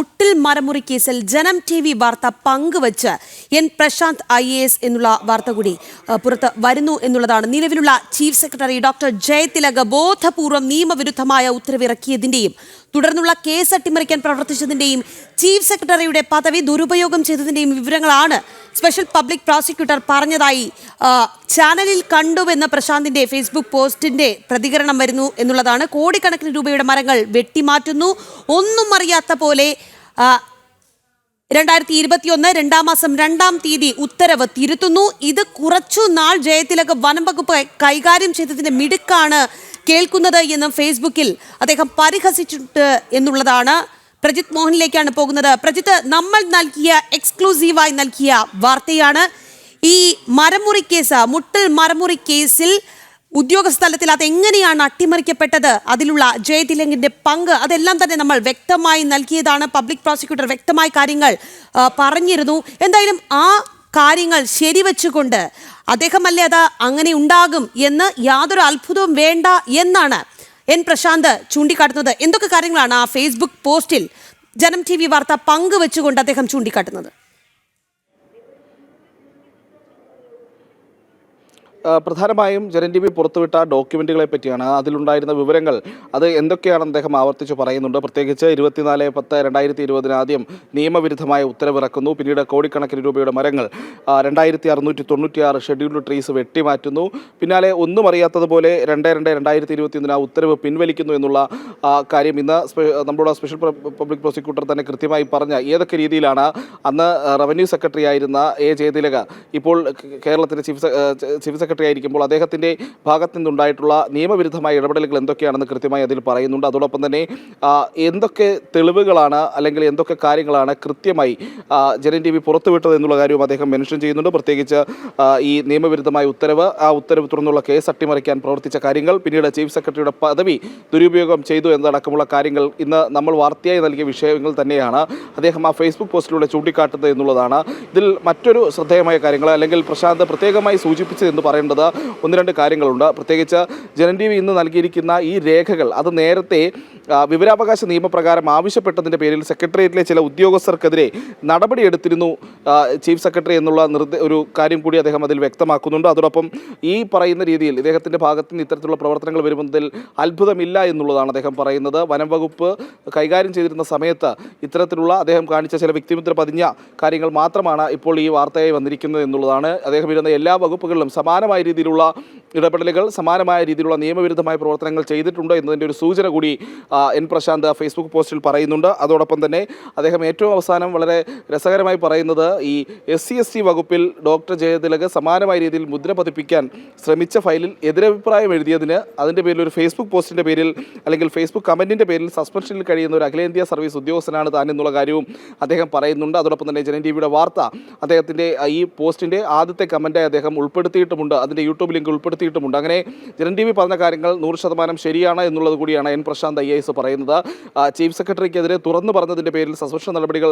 മുട്ടിൽ മരമുറി കേസിൽ ജനം T V വാർത്ത പങ്കുവച്ച് N Prasanth I A S എന്നുള്ള വാർത്ത കൂടി പുറത്ത് വരുന്നു എന്നുള്ളതാണ്. നിലവിലുള്ള ചീഫ് സെക്രട്ടറി ഡോക്ടർ ജയതിലക ബോധപൂർവം നിയമവിരുദ്ധമായ ഉത്തരവിറക്കിയതിന്റെയും തുടർന്നുള്ള കേസ് അട്ടിമറിക്കാൻ പ്രവർത്തിച്ചതിന്റെയും ചീഫ് സെക്രട്ടറിയുടെ പദവി ദുരുപയോഗം ചെയ്തതിന്റെയും വിവരങ്ങളാണ് സ്പെഷ്യൽ പബ്ലിക് പ്രോസിക്യൂട്ടർ പറഞ്ഞതായി ചാനലിൽ കണ്ടുവെന്ന പ്രശാന്തിന്റെ ഫേസ്ബുക്ക് പോസ്റ്റിന്റെ പ്രതികരണം വരുന്നു എന്നുള്ളതാണ്. കോടിക്കണക്കിന് രൂപയുടെ മരങ്ങൾ വെട്ടിമാറ്റുന്നു. ഒന്നും അറിയാത്ത പോലെ രണ്ടായിരത്തി ഇരുപത്തിയൊന്ന് രണ്ടാം മാസം രണ്ടാം തീയതി ഉത്തരവ് തിരുത്തുന്നു. ഇത് കുറച്ചു നാൾ ജയതിലക വനം വകുപ്പ് കൈകാര്യം ചെയ്തതിന്റെ മിടുക്കാണ് കേൾക്കുന്നത് എന്നും ഫേസ്ബുക്കിൽ അദ്ദേഹം പരിഹസിച്ചിട്ട് എന്നുള്ളതാണ്. പ്രജിത് മോഹനിലേക്കാണ് പോകുന്നത്. പ്രജിത്ത് നമ്മൾ നൽകിയ എക്സ്ക്ലൂസീവായി നൽകിയ വാർത്തയാണ് ഈ മരമുറി കേസ് മുട്ടൽ മരമുറി കേസിൽ ഉദ്യോഗസ്ഥലത്തിൽ അതെങ്ങനെയാണ് അട്ടിമറിക്കപ്പെട്ടത്? അതിലുള്ള ജയതിലങ്കിന്റെ പങ്ക് അതെല്ലാം തന്നെ നമ്മൾ വ്യക്തമായി നൽകിയതാണ്. പബ്ലിക് പ്രോസിക്യൂട്ടർ വ്യക്തമായ കാര്യങ്ങൾ പറഞ്ഞിരുന്നു. എന്തായാലും ആ കാര്യങ്ങൾ ശരിവെച്ചുകൊണ്ട് അദ്ദേഹമല്ലേ അത് അങ്ങനെ ഉണ്ടാകും എന്ന് യാതൊരു അത്ഭുതവും വേണ്ട എന്നാണ് എൻ പ്രശാന്ത് ചൂണ്ടിക്കാട്ടുന്നത്. എന്തൊക്കെ കാര്യങ്ങളാണ് ആ ഫേസ്ബുക്ക് പോസ്റ്റിൽ ജനം ടി വി വാർത്ത പങ്കുവെച്ചുകൊണ്ട് അദ്ദേഹം ചൂണ്ടിക്കാട്ടുന്നത്? പ്രധാനമായും ജനൻ ടി വി പുറത്തുവിട്ട ഡോക്യുമെന്റുകളെ പറ്റിയാണ്. അതിലുണ്ടായിരുന്ന വിവരങ്ങൾ അത് എന്തൊക്കെയാണെന്ന് അദ്ദേഹം ആവർത്തിച്ച് പറയുന്നുണ്ട്. പ്രത്യേകിച്ച് ഇരുപത്തിനാല് പത്ത് രണ്ടായിരത്തി ഇരുപതിന് ആദ്യം നിയമവിരുദ്ധമായ ഉത്തരവിറക്കുന്നു. പിന്നീട് കോടിക്കണക്കിന് രൂപയുടെ മരങ്ങൾ രണ്ടായിരത്തി അറുന്നൂറ്റി തൊണ്ണൂറ്റിയാറ് ഷെഡ്യൂൾഡ് ട്രീസ് വെട്ടിമാറ്റുന്നു. പിന്നാലെ ഒന്നും അറിയാത്തതുപോലെ രണ്ട് രണ്ട് രണ്ടായിരത്തി ഇരുപത്തിയൊന്നിന് ആ ഉത്തരവ് പിൻവലിക്കുന്നു എന്നുള്ള കാര്യം ഇന്ന് നമ്മുടെ സ്പെഷ്യൽ പബ്ലിക് പ്രോസിക്യൂട്ടർ തന്നെ കൃത്യമായി പറഞ്ഞ ഏതൊക്കെ രീതിയിലാണ് അന്ന് റവന്യൂ സെക്രട്ടറി ആയിരുന്ന എ ജയതിലക ഇപ്പോൾ കേരളത്തിന്റെ ചീഫ് ചീഫ് സെക്രട്ടറി ആയിരിക്കുമ്പോൾ അദ്ദേഹത്തിന്റെ ഭാഗത്തു നിന്നുണ്ടായിട്ടുള്ള നിയമവിരുദ്ധമായ ഇടപെടലുകൾ എന്തൊക്കെയാണെന്ന് കൃത്യമായി അതിൽ പറയുന്നുണ്ട്. അതോടൊപ്പം തന്നെ എന്തൊക്കെ തെളിവുകളാണ് അല്ലെങ്കിൽ എന്തൊക്കെ കാര്യങ്ങളാണ് കൃത്യമായി ജനൻ ടി വി പുറത്തുവിട്ടത് എന്നുള്ള കാര്യവും അദ്ദേഹം മെൻഷൻ ചെയ്യുന്നുണ്ട്. പ്രത്യേകിച്ച് ഈ നിയമവിരുദ്ധമായ ഉത്തരവ് ആ ഉത്തരവ് തുടർന്നുള്ള കേസ് അട്ടിമറിക്കാൻ പ്രവർത്തിച്ച കാര്യങ്ങൾ പിന്നീട് ചീഫ് സെക്രട്ടറിയുടെ പദവി ദുരുപയോഗം ചെയ്തു എന്നതടക്കമുള്ള കാര്യങ്ങൾ ഇന്ന് നമ്മൾ വാർത്തയായി നൽകിയ വിഷയങ്ങൾ തന്നെയാണ് അദ്ദേഹം ആ ഫേസ്ബുക്ക് പോസ്റ്റിലൂടെ ചൂണ്ടിക്കാട്ടുന്നത് എന്നുള്ളതാണ്. ഇതിൽ മറ്റൊരു ശ്രദ്ധേയമായ കാര്യങ്ങൾ അല്ലെങ്കിൽ പ്രശാന്ത് പ്രത്യേകമായി സൂചിപ്പിച്ചത് എന്ന് പറയേണ്ടത് ഒന്ന് രണ്ട് കാര്യങ്ങളുണ്ട്. പ്രത്യേകിച്ച് ജനൻ ടി വി ഇന്ന് നൽകിയിരിക്കുന്ന ഈ രേഖകൾ അത് നേരത്തെ വിവരാവകാശ നിയമപ്രകാരം ആവശ്യപ്പെട്ടതിന്റെ പേരിൽ സെക്രട്ടേറിയറ്റിലെ ചില ഉദ്യോഗസ്ഥർക്കെതിരെ നടപടിയെടുത്തിരുന്നു ചീഫ് സെക്രട്ടറി എന്നുള്ള ഒരു കാര്യം കൂടി അദ്ദേഹം അതിൽ വ്യക്തമാക്കുന്നുണ്ട്. അതോടൊപ്പം ഈ പറയുന്ന രീതിയിൽ ഇദ്ദേഹത്തിന്റെ ഭാഗത്ത് നിന്ന് ഇത്തരത്തിലുള്ള പ്രവർത്തനങ്ങൾ വരുന്നതിൽ അത്ഭുതമില്ല എന്നുള്ളതാണ് അദ്ദേഹം പറയുന്നത്. വനം വകുപ്പ് കൈകാര്യം ചെയ്തിരുന്ന സമയത്ത് ഇത്തരത്തിലുള്ള അദ്ദേഹം കാണിച്ച ചില വ്യക്തിമുദ്ര പതിഞ്ഞ കാര്യങ്ങൾ മാത്രമാണ് ഇപ്പോൾ ഈ വാർത്തയായി വന്നിരിക്കുന്നത് എന്നുള്ളതാണ്. അദ്ദേഹം ഇരുന്ന എല്ലാ വകുപ്പുകളിലും സമാനമായ രീതിയിലുള്ള ഇടപെടലുകൾ സമാനമായ രീതിയിലുള്ള നിയമവിരുദ്ധമായ പ്രവർത്തനങ്ങൾ ചെയ്തിട്ടുണ്ട് എന്നതിന്റെ ഒരു സൂചന കൂടി എൻ പ്രശാന്ത് ഫേസ്ബുക്ക് പോസ്റ്റിൽ പറയുന്നുണ്ട്. അതോടൊപ്പം തന്നെ അദ്ദേഹം ഏറ്റവും അവസാനം വളരെ രസകരമായി പറയുന്നത് ഈ എസ് സി എസ് ടി വകുപ്പിൽ ഡോക്ടർ ജയതിലക് സമാനമായ രീതിയിൽ മുദ്ര പതിപ്പിക്കാൻ ശ്രമിച്ച ഫയലിൽ എതിരഭിപ്രായം എഴുതിയതിന് അതിന്റെ പേരിൽ ഒരു ഫേസ്ബുക്ക് പോസ്റ്റിന്റെ പേരിൽ അല്ലെങ്കിൽ ഫേസ്ബുക്ക് കമന്റിന്റെ പേരിൽ സസ്പെൻഷനിൽ കഴിയുന്ന ഒരു അഖിലേന്ത്യാ സർവീസ് ഉദ്യോഗസ്ഥനാണ് താൻ എന്നുള്ള കാര്യവും അദ്ദേഹം പറയുന്നുണ്ട്. അതോടൊപ്പം തന്നെ ജനൻ ടി വാർത്ത അദ്ദേഹത്തിന്റെ ഈ പോസ്റ്റിന്റെ ആദ്യത്തെ കമന്റായി അദ്ദേഹം ഉൾപ്പെടുത്തിയിട്ടുമുണ്ട്. അതിന്റെ യൂട്യൂബ് ലിങ്ക് ഉൾപ്പെടുത്തിയിട്ടുമുണ്ട്. അങ്ങനെ ജനൻ ടി വി പറഞ്ഞ കാര്യങ്ങൾ നൂറ് ശതമാനം ശരിയാണ് എന്നുള്ളത് കൂടിയാണ് എൻ പ്രശാന്ത് ഐ എസ് പറയുന്നത്. ചീഫ് സെക്രട്ടറിക്കെതിരെ തുറന്നു പറഞ്ഞതിന്റെ പേരിൽ സസ്പെൻഷൻ നടപടികൾ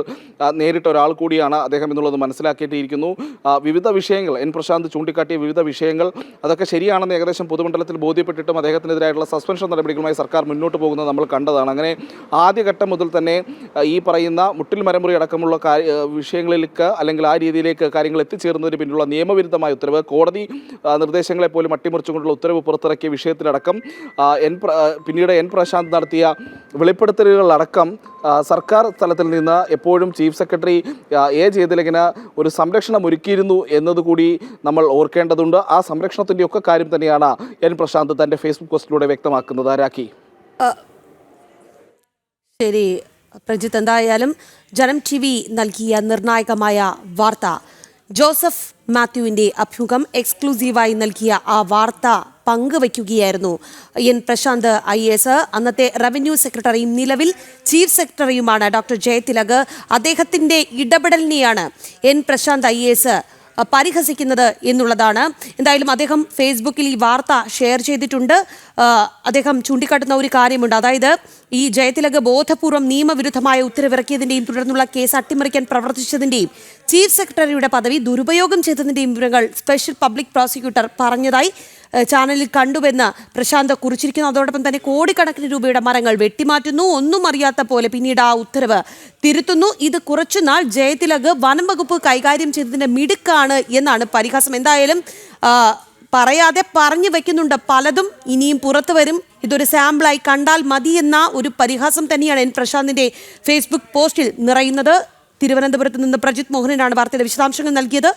നേരിട്ട ഒരാൾ കൂടിയാണ് അദ്ദേഹം എന്നുള്ളത് മനസ്സിലാക്കിയിട്ടിരിക്കുന്നു. വിവിധ വിഷയങ്ങൾ എൻ പ്രശാന്ത് ചൂണ്ടിക്കാട്ടിയ വിവിധ വിഷയങ്ങൾ അതൊക്കെ ശരിയാണെന്ന് ഏകദേശം പൊതുമണ്ഡലത്തിൽ ബോധ്യപ്പെട്ടിട്ടും അദ്ദേഹത്തിനെതിരായിട്ടുള്ള സസ്പെൻഷൻ നടപടികളുമായി സർക്കാർ മുന്നോട്ട് പോകുന്നത് നമ്മൾ കണ്ടതാണ്. അങ്ങനെ ആദ്യഘട്ടം മുതൽ തന്നെ ഈ പറയുന്ന മുട്ടിൽ മരമുറി അടക്കമുള്ള വിഷയങ്ങളിലേക്ക് അല്ലെങ്കിൽ ആ രീതിയിലേക്ക് കാര്യങ്ങൾ എത്തിച്ചേർന്നതിന് പിന്നിലുള്ള നിയമവിരുദ്ധമായ ഉത്തരവ് കോടതി നിർദ്ദേശങ്ങളെ പോലും അട്ടിമറിച്ചുകൊണ്ടുള്ള ഉത്തരവ് പുറത്തിറക്കിയ വിഷയത്തിലടക്കം എൻ പിന്നീട് എൻ പ്രശാന്ത് നടത്തിയ വെളിപ്പെടുത്തലുകളടക്കം സർക്കാർ തലത്തിൽ നിന്ന് എപ്പോഴും ചീഫ് സെക്രട്ടറി എ ജയതിലകന് ഒരു സംരക്ഷണം ഒരുക്കിയിരുന്നു എന്നതുകൂടി നമ്മൾ ഓർക്കേണ്ടതുണ്ട്. ആ സംരക്ഷണത്തിന്റെ ഒക്കെ കാര്യം തന്നെയാണ് എൻ പ്രശാന്ത് തന്റെ ഫേസ്ബുക്ക് പോസ്റ്റിലൂടെ വ്യക്തമാക്കുന്നത്. രാഖി. ശരി. പ്രജിത്ത് എന്തായാലും ജനം ടി വി നൽകിയ നിർണായകമായ വാർത്ത. ജോസഫ് മാത്യുവിന്റെ അഭിമുഖം എക്സ്ക്ലൂസീവായി നൽകിയ ആ വാർത്ത പങ്കുവയ്ക്കുകയായിരുന്നു. എൻ പ്രശാന്ത് ഐ എസ് അന്നത്തെ റവന്യൂ സെക്രട്ടറിയും നിലവിൽ ചീഫ് സെക്രട്ടറിയുമാണ് ഡോക്ടർ ജയതിലക്. അദ്ദേഹത്തിന്റെ ഇടപെടലിനെയാണ് എൻ പ്രശാന്ത് ഐ എസ് പരിഹസിക്കുന്നത് എന്നുള്ളതാണ്. എന്തായാലും അദ്ദേഹം ഫേസ്ബുക്കിൽ ഈ വാർത്ത ഷെയർ ചെയ്തിട്ടുണ്ട്. അദ്ദേഹം ചൂണ്ടിക്കാട്ടുന്ന ഒരു കാര്യമുണ്ട്. അതായത് ഈ ജയത്തിലക ബോധപൂർവം നിയമവിരുദ്ധമായ ഉത്തരവിറക്കിയതിന്റെയും തുടർന്നുള്ള കേസ് അട്ടിമറിക്കാൻ പ്രവർത്തിച്ചതിന്റെയും ചീഫ് സെക്രട്ടറിയുടെ പദവി ദുരുപയോഗം ചെയ്തതിന്റെയും വിവരങ്ങൾ സ്പെഷ്യൽ പബ്ലിക് പ്രോസിക്യൂട്ടർ പറഞ്ഞതായി ചാനലിൽ കണ്ടുവെന്ന് പ്രശാന്ത് കുറിച്ചിരിക്കുന്നു. അതോടൊപ്പം തന്നെ കോടിക്കണക്കിന് രൂപയുടെ മരങ്ങൾ വെട്ടിമാറ്റുന്നു. ഒന്നും അറിയാത്ത പോലെ പിന്നീട് ആ ഉത്തരവ് തിരുത്തുന്നു. ഇത് കുറച്ചുനാൾ ജയതിലക് വനം വകുപ്പ് കൈകാര്യം ചെയ്തതിന്റെ മിടുക്കാണ് എന്നാണ് പരിഹാസം. എന്തായാലും പറയാതെ പറഞ്ഞു വെക്കുന്നുണ്ട് പലതും. ഇനിയും പുറത്തു വരും. ഇതൊരു സാമ്പിളായി കണ്ടാൽ മതി എന്ന ഒരു പരിഹാസം തന്നെയാണ് എൻ പ്രശാന്തിന്റെ ഫേസ്ബുക്ക് പോസ്റ്റിൽ നിറയുന്നത്. തിരുവനന്തപുരത്ത് നിന്ന് പ്രജിത് മോഹനനാണ് വാർത്തയുടെ വിശദാംശങ്ങൾ നൽകിയത്.